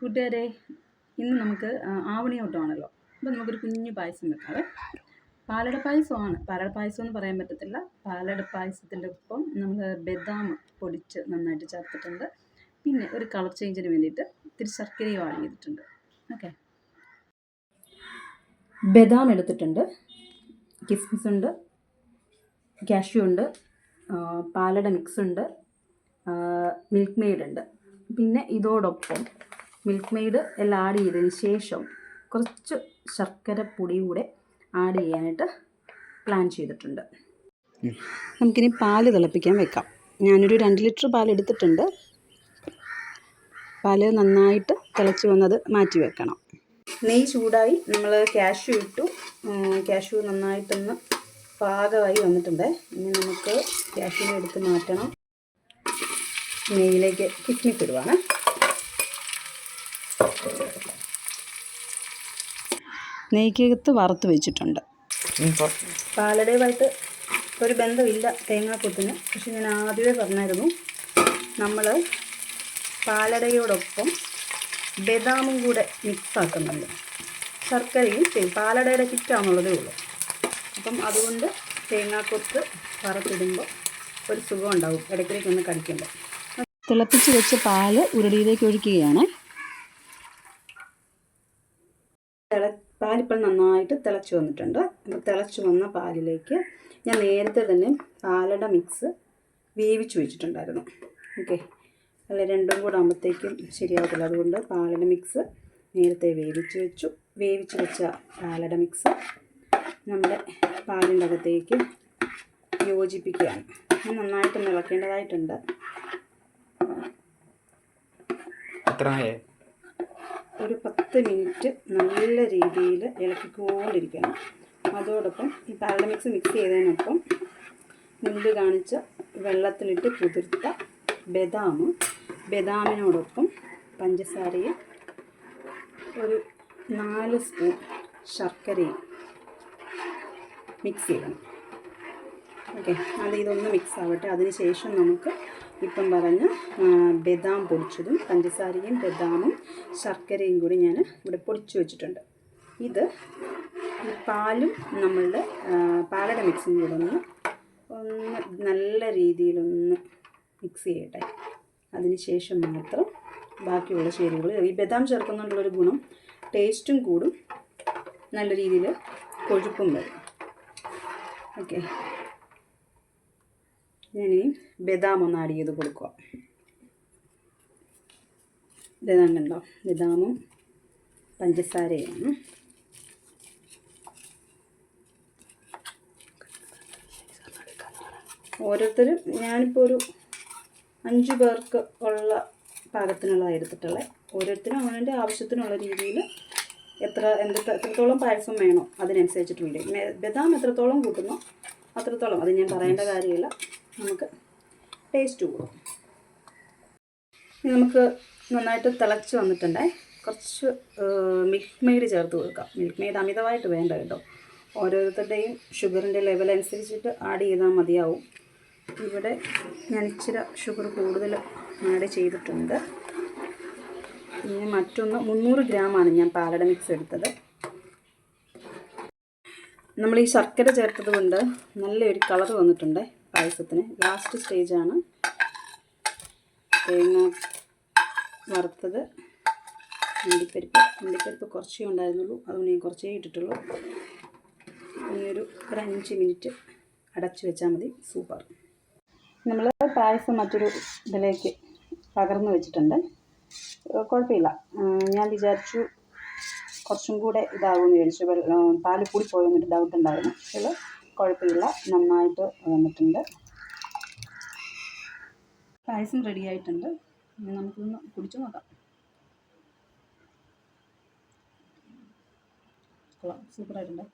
കൂട്ടുകാരെ ഇന്ന് നമുക്ക് ആവണിയോട്ടമാണല്ലോ. അപ്പോൾ നമുക്കൊരു കുഞ്ഞു പായസം വെക്കാവേ. പാലട പായസമാണ്. പാലട പായസം എന്ന് പറയാൻ പറ്റത്തില്ല. പാലട പായസത്തിന്റെ ഒപ്പം നമ്മൾ ബദാം പൊടിച്ച് നന്നായിട്ട് ചേർത്തിട്ടുണ്ട്. പിന്നെ ഒരു കളർ ചേഞ്ചിന് വേണ്ടിയിട്ട് ഇത്തിരി ശർക്കരയും ആഡ് ചെയ്തിട്ടുണ്ട്. ഓക്കെ. ബദാം എടുത്തിട്ടുണ്ട്. കിസ്മിസ് ഉണ്ട്. കാഷ്യൂ ഉണ്ട്. പാലട മിക്സ് ഉണ്ട്. മിൽക്ക് മെയ്ഡ് ഉണ്ട്. പിന്നെ ഇതോടൊപ്പം മിൽക്ക് മെയ്ഡ് എല്ലാം ആഡ് ചെയ്തതിന് ശേഷം കുറച്ച് ശർക്കര പൊടി കൂടെ ആഡ് ചെയ്യാനായിട്ട് പ്ലാൻ ചെയ്തിട്ടുണ്ട്. നമുക്കിനി പാൽ തിളപ്പിക്കാൻ വെക്കാം. ഞാനൊരു രണ്ട് ലിറ്റർ പാൽ എടുത്തിട്ടുണ്ട്. പാൽ നന്നായിട്ട് തിളച്ച് വന്നത് മാറ്റി വെക്കണം. നെയ്യ് ചൂടായി നമ്മൾ കാഷ്യൂ ഇട്ടു. കാഷ്യൂ നന്നായിട്ടൊന്ന് പാകമായി വന്നിട്ടുണ്ട്. ഇനി നമുക്ക് കാഷ്യൂവിനെ എടുത്ത് മാറ്റണം. നെയ്യിലേക്ക് കിസ്മിസ് നെയ്ക്കകത്ത് വറുത്ത് വെച്ചിട്ടുണ്ട്. പാലടയുമായിട്ട് ഒരു ബന്ധമില്ല തേങ്ങാപ്പൊത്തിന് പക്ഷെ ഞാൻ ആദ്യമേ പറഞ്ഞായിരുന്നു നമ്മൾ പാലടയോടൊപ്പം ബദാമും കൂടെ മിക്സ് ആക്കുന്നുണ്ട് ശർക്കരയും ചെയ്യും പാലടയുടെ കിറ്റാണെന്നുള്ളതേ ഉള്ളൂ. അപ്പം അതുകൊണ്ട് തേങ്ങാക്കൊത്ത് വറുത്തിടുമ്പോൾ ഒരു സുഖം ഉണ്ടാവും. ഇടയ്ക്കിടയ്ക്ക് ഒന്ന് കടിക്കുമ്പോൾ തിളപ്പിച്ച് വെച്ച പാൽ ഉരുളിയിലേക്ക് ഒഴിക്കുകയാണ്. തിള പാലിപ്പോൾ നന്നായിട്ട് തിളച്ച് വന്നിട്ടുണ്ട്. അപ്പോൾ തിളച്ച് വന്ന പാലിലേക്ക് ഞാൻ നേരത്തെ തന്നെ പാലട മിക്സ് വേവിച്ച് വെച്ചിട്ടുണ്ടായിരുന്നു. ഓക്കെ അല്ല രണ്ടും കൂടെ ആകുമ്പോഴത്തേക്കും ശരിയാവത്തില്ല. അതുകൊണ്ട് പാലട മിക്സ് നേരത്തെ വേവിച്ച് വെച്ചു. വേവിച്ച് വെച്ച പാലട മിക്സ് നമ്മുടെ പാലിന്റെ അകത്തേക്ക് യോജിപ്പിക്കുകയാണ്. നന്നായിട്ട് ഇളക്കേണ്ടതായിട്ടുണ്ട്. എത്ര ഒരു പത്ത് മിനിറ്റ് നല്ല രീതിയിൽ ഇളക്കിക്കൊണ്ടിരിക്കണം. അതോടൊപ്പം ഈ പാലട മിക്സ് ചെയ്തതിനൊപ്പം മുൻപ് കാണിച്ച വെള്ളത്തിലിട്ട് കുതിർത്ത ബദാം. ബദാമിനോടൊപ്പം പഞ്ചസാരയും ഒരു നാല് സ്പൂൺ ശർക്കരയും മിക്സ് ചെയ്യണം. ഓക്കെ അത് ഇതൊന്ന് മിക്സ് ആവട്ടെ. അതിന് ശേഷം നമുക്ക് ഇപ്പം പറഞ്ഞ ബദാം പൊടിച്ചതും പഞ്ചസാരയും ബദാമും ശർക്കരയും കൂടി ഞാൻ ഇവിടെ പൊടിച്ചു വെച്ചിട്ടുണ്ട്. ഇത് ഈ പാലും നമ്മളുടെ പാലട മിക്സും കൂടെ ഒന്ന് ഒന്ന് നല്ല രീതിയിലൊന്ന് മിക്സ് ചെയ്യട്ടെ. അതിന് ശേഷം മാത്രം ബാക്കിയുള്ള ചേരുവകൾ ഈ ബദാം ചേർക്കുന്നതുകൊണ്ടുള്ളൊരു ഗുണം ടേസ്റ്റും കൂടും നല്ല രീതിയിൽ കൊഴുപ്പും വരും. ഓക്കെ ഞാനിനി ബദാം ഒന്ന് ആഡ് ചെയ്ത് കൊടുക്കുക ബദാം കണ്ടോ? ബദാമും പഞ്ചസാരയാണ് ഓരോരുത്തരും ഞാനിപ്പോൾ ഒരു അഞ്ച് പേർക്ക് ഉള്ള പാകത്തിനുള്ളതാണ് എടുത്തിട്ടുള്ളത് ഓരോരുത്തരും അവനവന്റെ ആവശ്യത്തിനുള്ള രീതിയിൽ എത്ര എന്ത് എത്രത്തോളം പായസം വേണോ അതിനനുസരിച്ചിട്ടുണ്ട് ബദാം എത്രത്തോളം കൂട്ടുന്നോ അത്രത്തോളം. അത് ഞാൻ പറയേണ്ട കാര്യമില്ല. നമുക്ക് പേസ്റ്റ് കൂടും ഇനി നമുക്ക് നന്നായിട്ട് തിളച്ച് വന്നിട്ടുണ്ടേ. കുറച്ച് മിൽക്ക് മെയ്ഡ് ചേർത്ത് കൊടുക്കാം. മിൽക്ക് മെയ്ഡ് അമിതമായിട്ട് വേണ്ട കേട്ടോ. ഓരോരുത്തരുടെയും ഷുഗറിന്റെ ലെവൽ അനുസരിച്ചിട്ട് ആഡ് ചെയ്താൽ മതിയാവും. ഇവിടെ ഞാൻ ഇച്ചിരി ഷുഗർ കൂടുതൽ ആഡ് ചെയ്തിട്ടുണ്ട്. പിന്നെ മറ്റൊന്ന് മുന്നൂറ് ഗ്രാമാണ് ഞാൻ പാലട മിക്സ് എടുത്തത്. നമ്മൾ ഈ ശർക്കര ചേർത്തത് കൊണ്ട് നല്ലൊരു കളർ വന്നിട്ടുണ്ട്. പായസത്തിന്. ലാസ്റ്റ് സ്റ്റേജാണ് തേങ്ങ വറുത്തത്. അണ്ടിപ്പരിപ്പ് അണ്ടിപ്പരിപ്പ് കുറച്ചേ ഉണ്ടായിരുന്നുള്ളൂ. അതുകൊണ്ട് ഞാൻ കുറച്ചേ ഇട്ടിട്ടുള്ളൂ. ഇനിയൊരു ഒരു അഞ്ച് മിനിറ്റ് അടച്ചു വെച്ചാൽ മതി. സൂപ്പർ നമ്മൾ പായസം മറ്റൊരു ഇതിലേക്ക് പകർന്നു വെച്ചിട്ടുണ്ട്. കുഴപ്പമില്ല. ഞാൻ വിചാരിച്ചു കുറച്ചും കൂടെ ഇതാകുമെന്ന് വിചാരിച്ചു. പാൽ കൂടി പോയെന്നൊരു ഡൗട്ട് ഉണ്ടായിരുന്നു. പക്ഷേ കുഴപ്പമില്ല. നന്നായിട്ട് വന്നിട്ടുണ്ട്. പായസം റെഡി ആയിട്ടുണ്ട്. ഇനി നമുക്കൊന്ന് കുടിച്ചു നോക്കാം. സൂപ്പറായിട്ടുണ്ട്